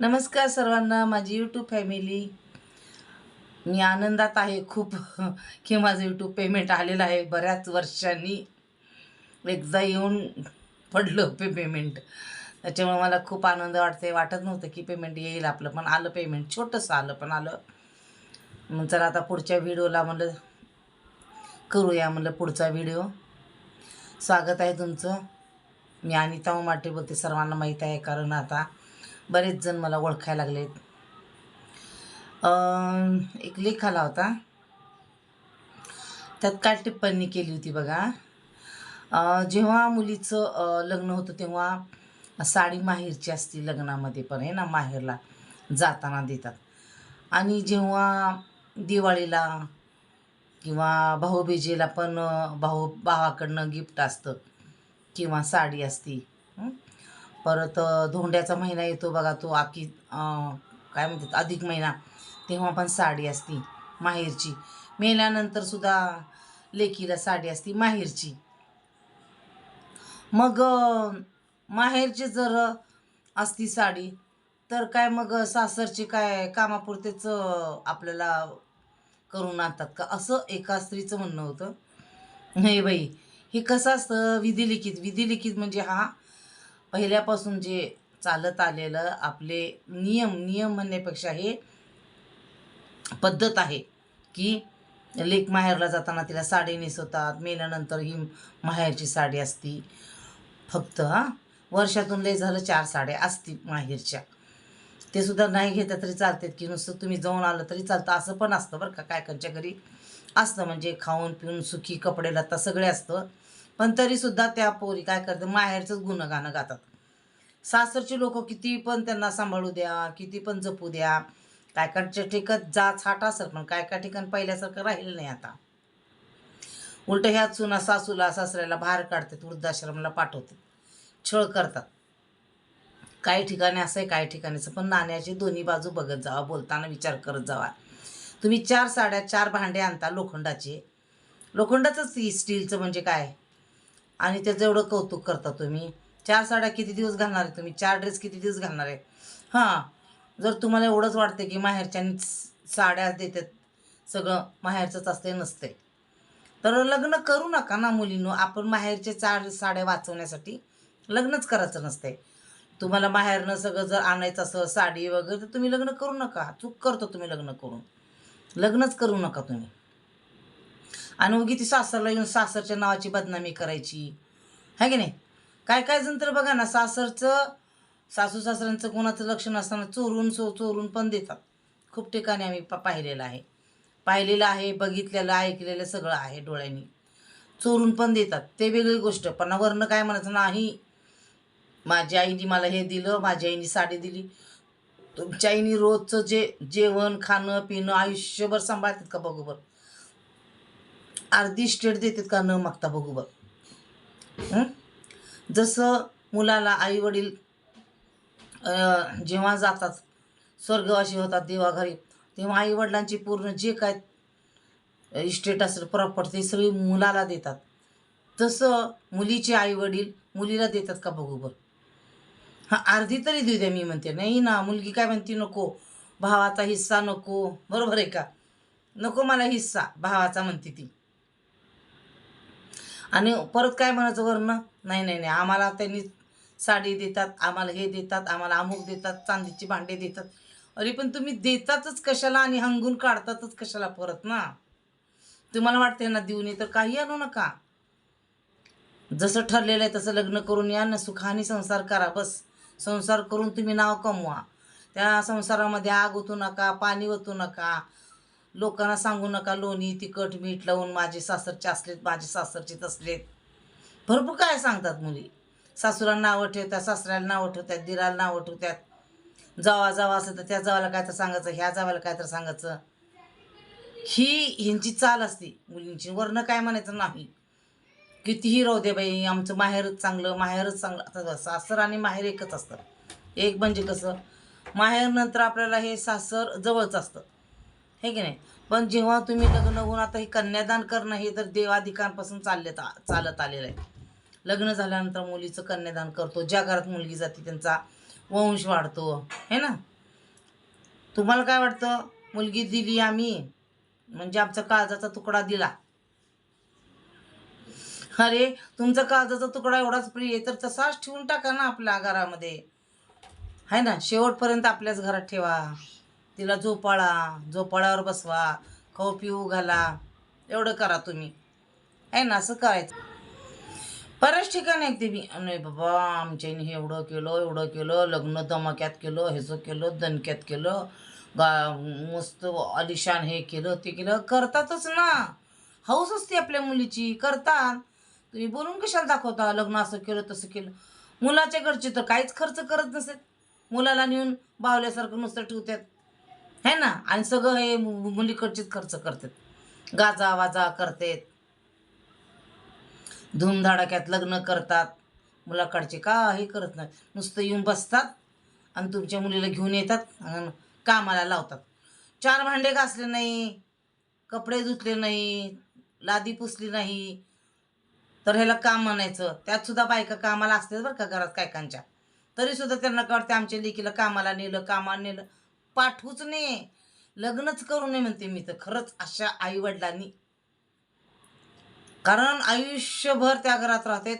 नमस्कार सर्वांना माझी यूट्यूब फॅमिली मी आनंदात आहे खूप की माझं यूट्यूब पेमेंट आलेलं आहे बऱ्याच वर्षांनी. एकदा येऊन पडलं पे पेमेंट त्याच्यामुळे मला खूप आनंद वाटते वाटत नव्हतं की पेमेंट येईल आपलं पण आलं पेमेंट छोटंसं आलं पण आलं. मग चला आता पुढच्या व्हिडिओला म्हणलं करूया म्हणलं पुढचा व्हिडिओ स्वागत आहे तुमचं. मी अनिता उमाटे बोलते सर्वांना माहीत आहे कारण आता बरेच जण मला ओळखायला लागलेत. एक लेख आला होता. त्यात काय टिप्पणी केली होती बघा. जेव्हा मुलीचं लग्न होतं तेव्हा साडी माहेरची असती लग्नामध्ये पण आहे ना माहेरला जाताना देतात. आणि जेव्हा दिवाळीला किंवा भाऊबीजेला पण भाऊ भावाकडनं गिफ्ट असतं किंवा साडी असती परत धोंड्याचा महिना येतो बघा तो आखी काय म्हणतात अधिक महिना तेव्हा पण साडी असती माहेरची. मेल्यानंतर सुद्धा लेकीला साडी असती माहेरची. मग माहेरची जर असती साडी तर काय मग सासरची काय कामापुरतेच आपल्याला करून आणतात का? असं एका स्त्रीचं म्हणणं होतं. नाही बाई हे कसं असतं विधिलिखित? विधिलिखित म्हणजे हा पहिल्यापासून जे चालत आलेलं आपले नियम नियम म्हणण्यापेक्षा हे पद्धत आहे की लेक माहेरला जाताना तिला साडी नेसवतात मेल्यानंतर ही माहेरची साडी असती. फक्त हां वर्षातून लय झालं चार साड्या असती माहेरच्या. ते सुद्धा नाही घेतात तरी चालतात की नुसतं तुम्ही जाऊन आलं तरी चालतं. असं पण असतं बरं का काय घरी असतं. म्हणजे खाऊन पिऊन सुखी कपडे लत्ता सगळे असतं. पण तरीसुद्धा त्या पोरी काय करतात माहेरचंच गुणगाणं गातात. सासरची लोक किती पण त्यांना सांभाळू द्या किती पण जपू द्या काय कायच्या ठिकाण जा छाटा असेल पण काय काय ठिकाण पहिल्यासारखं राहिलं नाही आता. उलट ह्या चुना सासूला सासऱ्याला बाहेर काढतात वृद्धाश्रमाला पाठवतात छळ करतात. काही ठिकाणी असं आहे काही ठिकाणी असं पण नाण्याची दोन्ही बाजू बघत जावा बोलताना विचार करत जावा. तुम्ही चार साड्या चार भांडे आणता लोखंडाचे. लोखंडाचंच ती स्टीलचं म्हणजे काय? आणि त्याचं एवढं कौतुक करता तुम्ही. चार साड्या किती दिवस घालणार आहे तुम्ही? चार ड्रेस किती दिवस घालणार आहे? हां. जर तुम्हाला एवढंच वाटतं की माहेरच्यानी साड्या देतात सगळं माहेरचंच असते नसते तर लग्न करू नका ना मुलींनो. आपण माहेरचे चार साड्या वाचवण्यासाठी लग्नच करायचं नसते तुम्हाला माहेरनं सगळं जर आणायचं असं साडी वगैरे तर तुम्ही लग्न करू नका. चूक करतो तुम्ही लग्न करून. लग्नच करू नका तुम्ही. आणि उगी ती सासरला येऊन सासरच्या नावाची बदनामी करायची. है की नाही? काय काय जण तर बघा ना सासरचं सासू सासऱ्यांचं कोणाचं लक्ष नसताना चोरून सो चोरून पण देतात. खूप ठिकाणी आम्ही पा पाहिलेलं आहे. पाहिलेलं आहे बघितलेलं ऐकलेलं सगळं आहे डोळ्यांनी. चोरून पण देतात. ते वेगळी गोष्ट. पण वरनं काय म्हणायचं नाही. माझ्या आईने मला हे दिलं माझ्या आईने साडी दिली. तुमच्या आईने रोजचं जे जेवण खाणं पिणं आयुष्यभर सांभाळतात का बघूबर अर्धी स्टेट देतात का न मागता बघू बघ. जसं मुलाला आई वडील जेव्हा जातात स्वर्गवासी होतात देवाघरी तेव्हा आई वडिलांची पूर्ण जे काय इस्टेट असेल प्रॉपर्टी ते सगळी मुलाला देतात. तसं मुलीचे आई वडील मुलीला देतात का बघूबर हां अर्धी तरी देऊ द्या मी म्हणते. नाही ना मुलगी काय म्हणते नको भावाचा हिस्सा नको. बरोबर आहे का? नको मला हिस्सा भावाचा म्हणते ती. आणि परत काय म्हणायचं वरनं? नाही नाही नाही. आम्हाला त्यांनी साडी देतात आम्हाला हे देतात आम्हाला अमुक देतात चांदीची भांडे देतात. अरे पण तुम्ही देतातच कशाला आणि हंगून काढतातच कशाला परत ना? तुम्हाला वाटते ना देऊ नये तर काही आणू नका. जसं ठरलेलं आहे तसं लग्न करून या ना सुखाने संसार करा बस. संसार करून तुम्ही नाव कमवा. त्या संसारामध्ये आग ओतू नका पाणी ओतू नका. लोकांना सांगू नका लोणी तिखट मीठ लावून माझे सासरचे असलेत माझे सासरचे तसलेत भरपूर काय सांगतात मुली. सासूला नावं ठेवतात सासऱ्याला नावं ठेवतात दिराला नावं ठेवतात. जावा जावा असं तर त्या जावाला काय तर सांगायचं ह्या जावाला काय तर सांगायचं. ही ह्यांची चाल असते. मुलींची वर्ण काय म्हणायचं नाही. कितीही राहू दे बाई आमचं माहेरच चांगलं माहेरच चांगलं. आता सासर आणि माहेर एकच असतं एक म्हणजे कसं माहेरनंतर आपल्याला हे सासर जवळच असतं. हे की नाही? पण जेव्हा तुम्ही लग्न होऊन आता हे कन्यादान करणं हे तर देवाधिकांपासून चालले चालत आलेलं आहे. लग्न झाल्यानंतर मुलीचं कन्यादान करतो. ज्या घरात मुलगी जाते त्यांचा वंश वाढतो. है ना? तुम्हाला काय वाटतं? मुलगी दिली आम्ही म्हणजे आमचा काळजाचा तुकडा दिला. अरे तुमचा काळजाचा तुकडा एवढाच प्रिय आहे तर तसाच ठेवून टाका ना आपल्या घरामध्ये आहे ना? शेवटपर्यंत आपल्याच घरात ठेवा. तिला झोपाळा झोपाळ्यावर बसवा खाऊ पिऊ घाला एवढं करा तुम्ही. आहे ना असं करायचं. बऱ्याच ठिकाणी आहे ते मी नाही बाबा आमच्याने हे एवढं केलं एवढं केलं लग्न धमाक्यात केलं ह्याचं केलं दणक्यात केलं गा मस्त आलिशान हे केलं ते केलं. करतातच ना. हौस असते आपल्या मुलीची करतात. तुम्ही बोलून कशाला दाखवता लग्न असं केलं तसं केलं. मुलाच्या घरचे तर काहीच खर्च करत नसेल मुलाला नेऊन बावल्यासारखं नुसतं ठेवतात. है ना? आणि सगळं हे मुलीकडचेच खर्च करतात. गाजा वाजा करतात. धूमधडाक्यात लग्न करतात. मुलाकडचे काही करत नाही. नुसतं येऊन बसतात आणि तुमच्या मुलीला घेऊन येतात आणि कामाला लावतात. चार भांडे घासले नाही कपडे धुतले नाही लादी पुसली नाही. तर ह्याला काम म्हणायचं. त्यात सुद्धा बायका कामाला असतात बरं का घरात कायकांच्या. तरी सुद्धा त्यांना कळते आमच्या लेकीला कामाला नेलं कामाला नेलं. पाठवूच नये. लग्नच करू नये म्हणते मी तर. खरंच अशा आईवडिलांनी. कारण आयुष्यभर त्या घरात राहतात.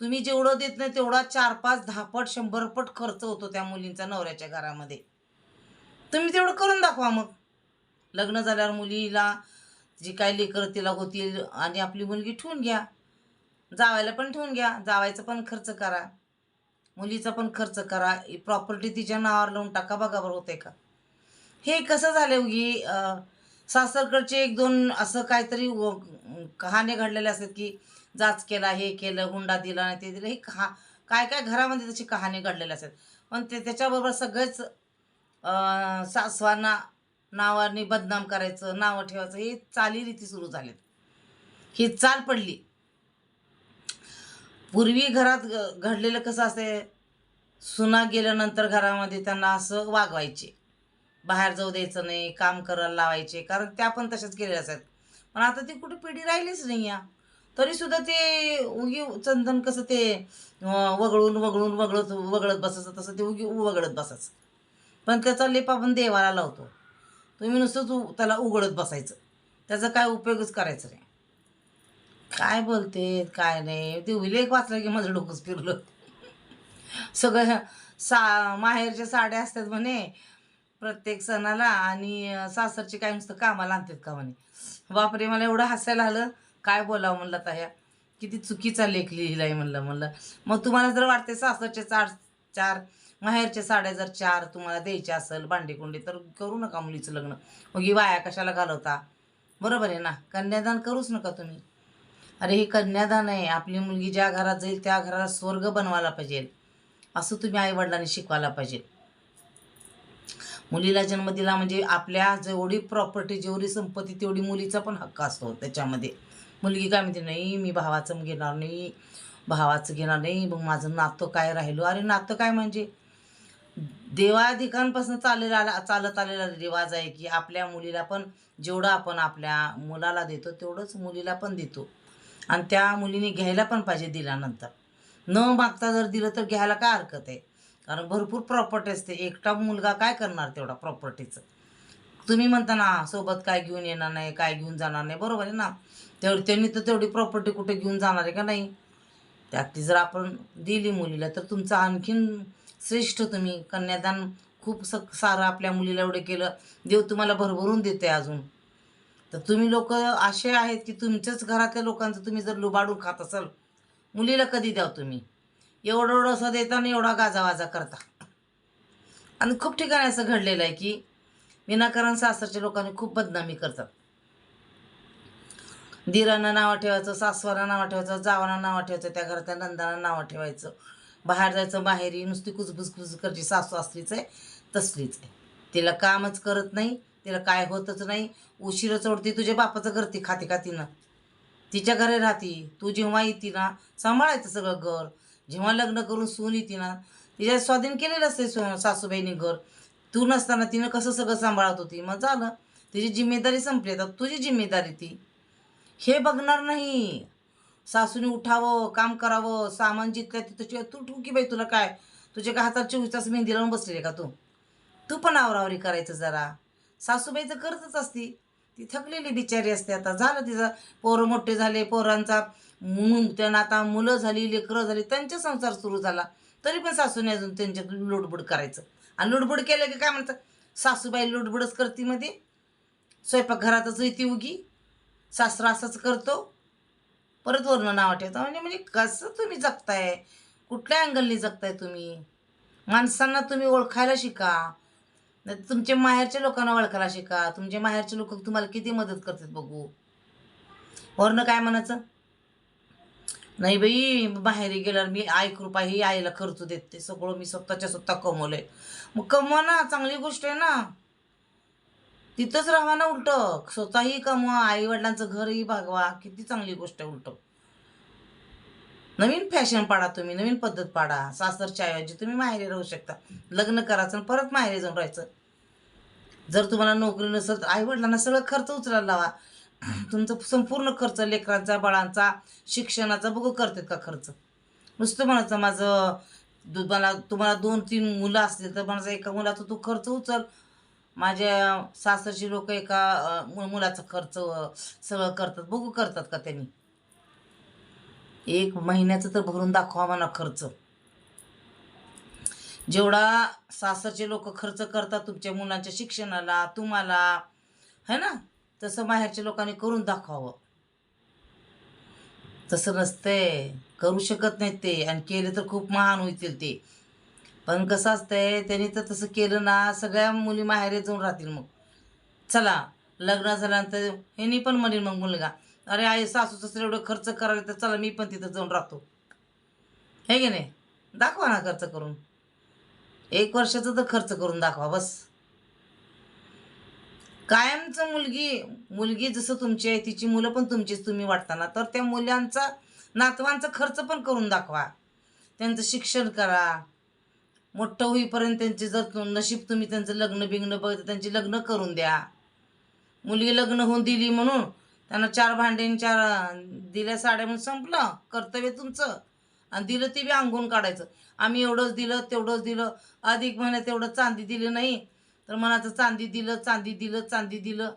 तुम्ही जेवढं देत नाही तेवढा चार पाच दहा पट खर्च होतो त्या मुलींचा नवऱ्याच्या घरामध्ये. तुम्ही तेवढं करून दाखवा मग. लग्न झाल्यावर मुलीला जी काय लेकरं तिला होतील आणि आपली मुलगी ठेवून घ्या. जावायला पण ठेवून घ्या. जावायचा पण खर्च करा. मुलीचा पण खर्च करा प्रॉपर्टी तिच्या नावावर लावून टाका बघा बरं होते का? हे कसं झालं उगी सासरकडचे एक दोन असं काहीतरी व- घडलेले असतात की जाच केला हे केलं हुंडा दिला नाही ते दिलं हे कहा काय काय घरामध्ये त्याची कहाणी घडलेल्या असतात. पण ते त्याच्याबरोबर सगळेच सासवांना नावाने बदनाम करायचं नावं ठेवायचं हे चालीरीती सुरू झालेत. ही चाल पडली. पूर्वी घरात घ- घडलेलं कसं असते सुना गेल्यानंतर घरामध्ये त्यांना असं वागवायचे. बाहेर जाऊ द्यायचं नाही काम करायला लावायचे कारण त्या पण तशाच केलेल्या असतात पण आता ती कुठे पिढी राहिलीच नाही या. तरी सुद्धा ते उगी चंदन कसं ते वगळून वगळून वगळत वगळत बसायचं तसं ते उगी वगळत बसायचं. पण त्याचा लेप आपण देवाला लावतो. तुम्ही नुसतंच उ- त्याला उघडत बसायचं. त्याचा काय उपयोगच करायचा नाही. काय बोलते काय नाही. ते विलेख वाचलं की माझं डोकंच फिरलं. सगळं सा माहेरच्या साड्या असतात म्हणे प्रत्येक सणाला आणि सासरचे सासरची काय नुसतं कामाला आणतात का म्हणे. बापरे मला एवढं हसायला आलं. काय बोलावं म्हणलं आता ह्या. किती चुकीचा लेख लिहिलाय म्हणलं म्हणलं. मग तुम्हाला जर वाटते सासरचे चार चार माहेरच्या साड्या जर चार तुम्हाला द्यायच्या असेल भांडेकुंडे तर करू नका मुलीचं लग्न. मग ही वाया कशाला घालवता? बरोबर आहे ना? कन्यादान करूच नका तुम्ही. अरे हे कन्यादान आहे. आपली मुलगी ज्या घरात जाईल त्या घराला स्वर्ग बनवायला पाहिजे. असं तुम्ही आईवडिलांनी शिकवायला पाहिजे. मुलीला जन्म दिला म्हणजे आपल्या जेवढी प्रॉपर्टी जेवढी संपत्ती तेवढी मुलीचा पण हक्क असतो त्याच्यामध्ये. मुलगी काय म्हणते नाही मी भावाचं घेणार नाही. भावाचं घेणार नाही. मग माझं नातं काय राहिलो? अरे नातं काय म्हणजे? देवाधिकांपासून चाललेला आला चालत आलेला रिवाज आहे की आपल्या मुलीला पण जेवढं आपण आपल्या मुलाला देतो तेवढंच मुलीला पण देतो. आणि त्या मुलीने घ्यायला पण पाहिजे दिल्यानंतर. न मागता जर दिलं तर घ्यायला काय हरकत आहे? कारण भरपूर प्रॉपर्टी असते एकटा मुलगा काय करणार तेवढा प्रॉपर्टीचं तुम्ही म्हणता ना सोबत काय घेऊन येणार नाही काय घेऊन जाणार नाही. बरोबर आहे ना? तेवढी त्यांनी तर तेवढी प्रॉपर्टी कुठे घेऊन जाणार आहे का नाही? त्यातली जर आपण दिली मुलीला तर तुमचं आणखीन श्रेष्ठ तुम्ही. कन्यादान खूप स सारं आपल्या मुलीला एवढं केलं. देव तुम्हाला भरभरून देते अजून. तर तुम्ही लोक असे आहेत की तुमच्याच घरातल्या लोकांचं तुम्ही जर लुबाडून खात असाल मुलीला कधी द्याव तुम्ही? एवढं एवढं असं देताना एवढा गाजावाजा करता. आणि खूप ठिकाणी असं घडलेलं आहे की विनाकारण सासरच्या लोकांनी खूप बदनामी करतात. दिरांना नावं ठेवायचं सासवाला नावं ठेवायचं जावांना नावं ठेवायचं त्या घरातल्या नंदांना नावं ठेवायचं. बाहेर जायचं बाहेरी नुसती कुजबुज कुज करची सासू असलीच आहे तसलीच आहे. तिला कामच करत नाही. तिला काय होतच नाही. उशिरा चढती तुझ्या बापाचं घर ती खाते का तिनं? तिच्या घरी राहती. तू जेव्हा येते ना सांभाळायचं सगळं घर. जेव्हा लग्न करून सून येते ना तिच्या स्वाधीन केलेलं असते सासूबाईने घर. तू नसताना तिनं कसं सगळं सांभाळत होती? मग झालं तिची जिम्मेदारी संपली. आता तुझी जिम्मेदारी ती. हे बघणार नाही. सासूने उठावं काम करावं सामान जिथल्या तिथं तू ठू की बाई तुला काय? तुझ्या का हातात चोवीस तास मेहंदी लावून बसलेली का तू? तू पण आवरावरी करायचं जरा. सासूबाईचं करतच असती. ती थकलेली बिचारी असते आता. झालं तिचं पोरं मोठे झाले पोरांचा त्यांना आता मुलं झाली लेकरं झाली त्यांचा संसार सुरू झाला. तरी पण सासूने अजून त्यांच्यात लुडबुड करायचं. आणि लुडबुड केलं की काय म्हणतात सासूबाई लुडबुडच करते मध्ये. स्वयंपाकघरातच येते उगी. सासरा असंच करतो. परत वर्ण नाव ठेवता. म्हणजे म्हणजे कसं तुम्ही जगताय? कुठल्या अँगलनी जगताय तुम्ही? माणसांना तुम्ही ओळखायला शिका. नाही तुमच्या माहेरच्या लोकांना ओळखायला शिका तुमचे माहेरचे लोक तुम्हाला किती मदत करतात बघू? वरनं काय म्हणायचं? नाही बाई बाहेर गेल्यावर मी आई कृपा ही आईला खर्च देते सगळं मी स्वतःच्या स्वतः कमवलंय. मग कमवा ना चांगली गोष्ट आहे ना. तिथंच राहा ना उलट. स्वतःही कमवा आई वडिलांचं घरही भागवा किती चांगली गोष्ट आहे उलट. नवीन फॅशन पाडा तुम्ही नवीन पद्धत पाडा सासरच्या ऐवजी तुम्ही माहेरी राहू शकता. लग्न करायचं आणि परत माहेरी जाऊन राहायचं. जर तुम्हाला नोकरी नसेल तर आईवडिलांना सगळं खर्च उचलायला लावा. तुमचा संपूर्ण खर्च लेकरांचा बाळांचा शिक्षणाचा बघू करतात का खर्च? नुसतं म्हणायचं माझं दु- मला तुम्हाला दोन तीन मुलं असतील तर म्हणायचं एका मुलाचा तू खर्च उचल. माझ्या सासरची लोक एका मु- मुलाचा खर्च सगळं करतात. बघू करतात का त्यांनी? एक महिन्याचं तर भरून दाखवा मला खर्च. जेवढा सासरचे लोक खर्च करतात तुमच्या मुलांच्या शिक्षणाला तुम्हाला है ना? तसं बाहेरच्या लोकांनी करून दाखवावं. तसं नसतंय. करू शकत नाहीत ते. आणि केले तर खूप महान होतील ते. पण कसं असतंय त्यांनी तर तसं केलं ना सगळ्या मुली माहेरे जाऊन राहतील मग. चला लग्न झाल्यानंतर ह्यांनी पण म्हणेल मग मुलगा अरे आई सासू सासरे एवढं खर्च करायला तर चला मी पण तिथं जाऊन राहतो. हे की नाही? दाखवा ना खर्च करून. एक वर्षाचा तर खर्च करून दाखवा बस. कायमचं मुलगी मुलगी जसं तुमची आहे तिची मुलं पण तुमचीच तुम्ही वाटताना तर त्या मुलांचा नातवांचा खर्च पण करून दाखवा. त्यांचं शिक्षण करा. मोठं होईपर्यंत त्यांचे जर नशीब तुम्ही त्यांचं लग्न बिग्न बघत त्यांची लग्न करून द्या. मुलगी लग्न होऊन दिली म्हणून त्यांना चार भांड्याने चार दिल्या साड्या म्हणून संपलं कर्तव्य तुमचं. आणि दिलं ते बी अंगून काढायचं. आम्ही एवढंच दिलं तेवढंच दिलं. अधिक महिन्यात तेवढं चांदी दिली नाही. तर मनाचं चांदी दिलं चांदी दिलं चांदी दिलं.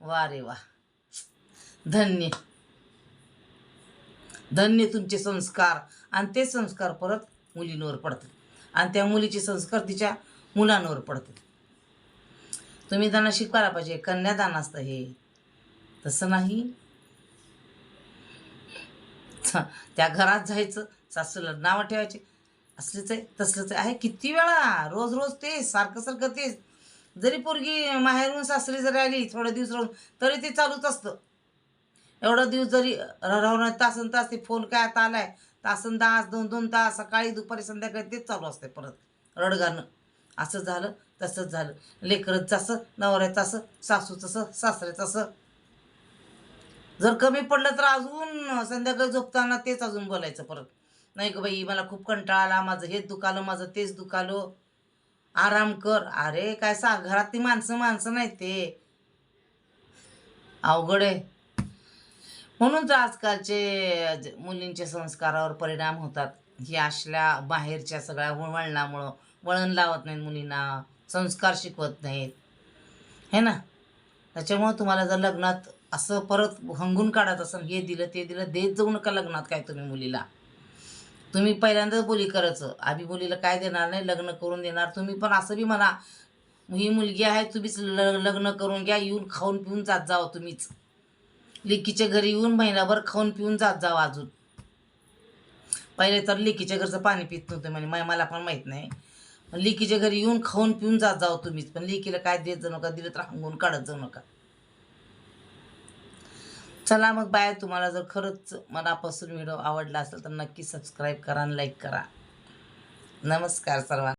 वा रे वा. धन्य. धन्य तुमचे संस्कार. आणि ते संस्कार परत मुलींवर पडतात. आणि त्या मुलीचे संस्कार तिच्या मुलांवर पडतात. तुम्ही त्यांना शिकवायला पाहिजे कन्यादान असतं हे. तसं नाही. त्या घरात जायचं सासूला नावं ठेवायचे. असलीच आहे तसलंच आहे. किती वेळा? रोज रोज तेच सारखं सारखं तेच. जरी पोरगी माहेरून सासरी जरी आली थोडे दिवस राहून तरी ते चालूच असतं. एवढा दिवस जरी राहून तासन तास ते फोन काय आता आलाय तासन तास दोन दोन तास सकाळी दुपारी संध्याकाळी तेच चालू असते परत. रडगाणं. असं झालं तसंच झालं. लेकरं तसं नवऱ्याचं असं सासू तसं सासऱ्याचं असं जर कमी पडलं तर अजून संध्याकाळी झोपताना तेच अजून बोलायचं परत. नाही ग बाई मला खूप कंटाळा आला माझं हेच दुखालं माझं तेच दुखालं आराम कर. अरे काय सा घरातली माणसं माणसं नाही ते. अवघड आहे. म्हणून तर आजकालचे मुलींच्या संस्कारावर परिणाम होतात. ही असल्या बाहेरच्या सगळ्या वळणामुळं वळण लावत नाहीत मुलींना संस्कार शिकवत नाहीत. है ना? त्याच्यामुळं तुम्हाला जर लग्नात असं परत हंगून काढत असं हे दिलं ते दिलं देत जाऊ नका लग्नात काय तुम्ही मुलीला. तुम्ही पहिल्यांदाच बोली करायचं आम्ही मुलीला काय देणार नाही लग्न करून देणार. तुम्ही पण असं बी म्हणा ही मुलगी आहे तुम्हीच ल लग्न करून घ्या येऊन खाऊन पिऊन जात जावं तुम्हीच. लेकीच्या घरी येऊन महिनाभर खाऊन पिऊन जात जावं अजून. पहिले तर लेकीच्या घरचं पाणी पित नव्हतं म्हणजे मला पण माहीत नाही. पण लेकीच्या घरी येऊन खाऊन पिऊन जात जावं तुम्हीच पण लेकीला काय देत जाऊ नका दिलं तर हंगून काढत जाऊ नका. चला मग बाय. तुम्हाला जर खरंच मनापासून व्हिडिओ आवडला असेल तर नक्की सबस्क्राईब करा आणि लाईक करा. नमस्कार सर्वांना.